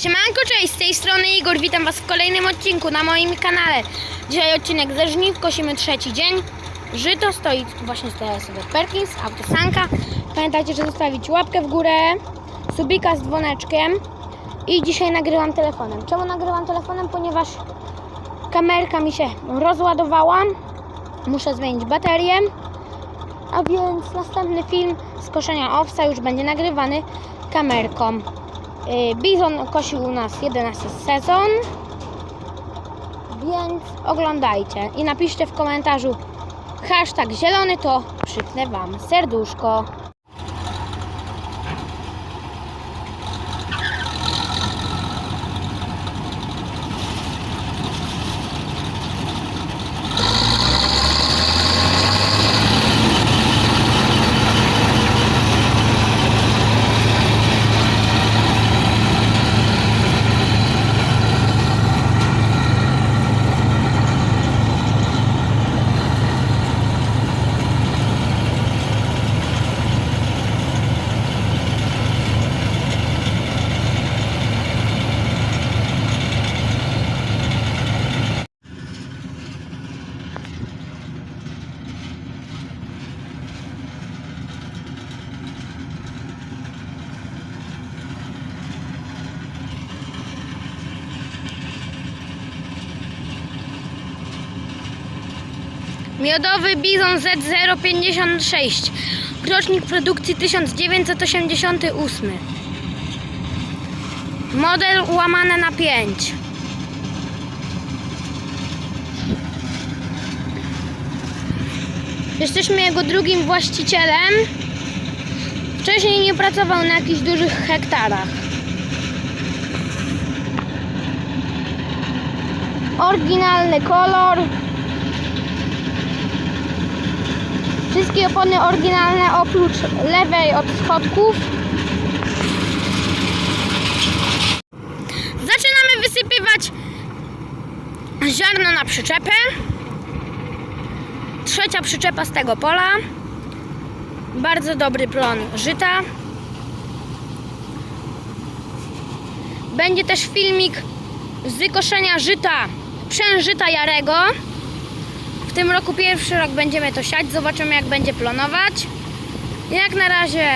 Siemanko, cześć, z tej strony Igor, witam Was w kolejnym odcinku na moim kanale. Dzisiaj odcinek ze żniw, kosimy trzeci dzień. Żyto stoi, właśnie stoi sobie Perkins, autosanka. Pamiętajcie, że zostawić łapkę w górę, subika z dzwoneczkiem. I dzisiaj nagrywam telefonem. Czemu nagrywam telefonem? Ponieważ kamerka mi się rozładowała. Muszę zmienić baterię. A więc następny film z koszenia owsa już będzie nagrywany kamerką. Y, Bizon kosił u nas 11 sezon, więc oglądajcie i napiszcie w komentarzu hashtag zielony, to przypnę Wam serduszko. Miodowy Bizon Z056, rocznik produkcji 1988. Model łamane na 5. Jesteśmy jego drugim właścicielem. Wcześniej nie pracował na jakichś dużych hektarach. Oryginalny kolor. Wszystkie opony oryginalne oprócz lewej od schodków. Zaczynamy wysypywać ziarno na przyczepę. Trzecia przyczepa z tego pola. Bardzo dobry plon żyta. Będzie też filmik z koszenia żyta, przężyta Jarego. W tym roku pierwszy rok będziemy to siać, zobaczymy jak będzie plonować. Jak na razie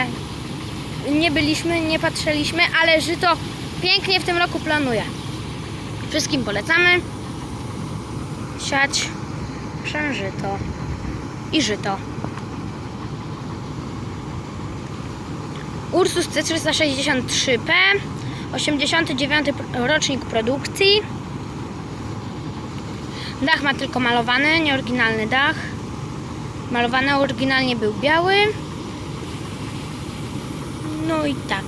nie byliśmy, nie patrzyliśmy, ale żyto pięknie w tym roku planuje. Wszystkim polecamy siać przężyto i żyto. Ursus C363P 89 rocznik produkcji Dach ma tylko malowany, nieoryginalny dach. Malowany oryginalnie był biały. No i tak.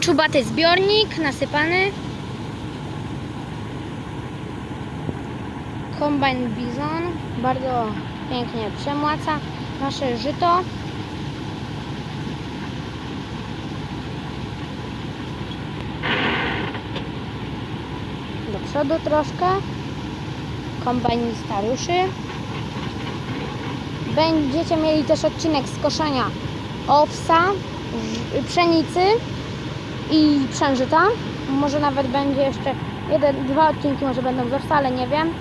Czubaty zbiornik nasypany. Kombine Bizon bardzo pięknie przemłaca nasze żyto. Do przodu troszkę kombajnista ruszy. Będziecie mieli też odcinek z koszenia owsa, pszenicy i przężyta. Może nawet będzie jeszcze jeden, dwa odcinki może będą z owsa, ale nie wiem.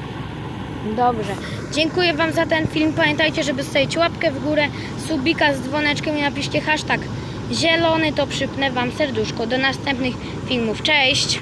Dobrze. Dziękuję Wam za ten film. Pamiętajcie, żeby zostawić łapkę w górę, subika z dzwoneczkiem i napiszcie hashtag zielony, to przypnę Wam serduszko. Do następnych filmów. Cześć!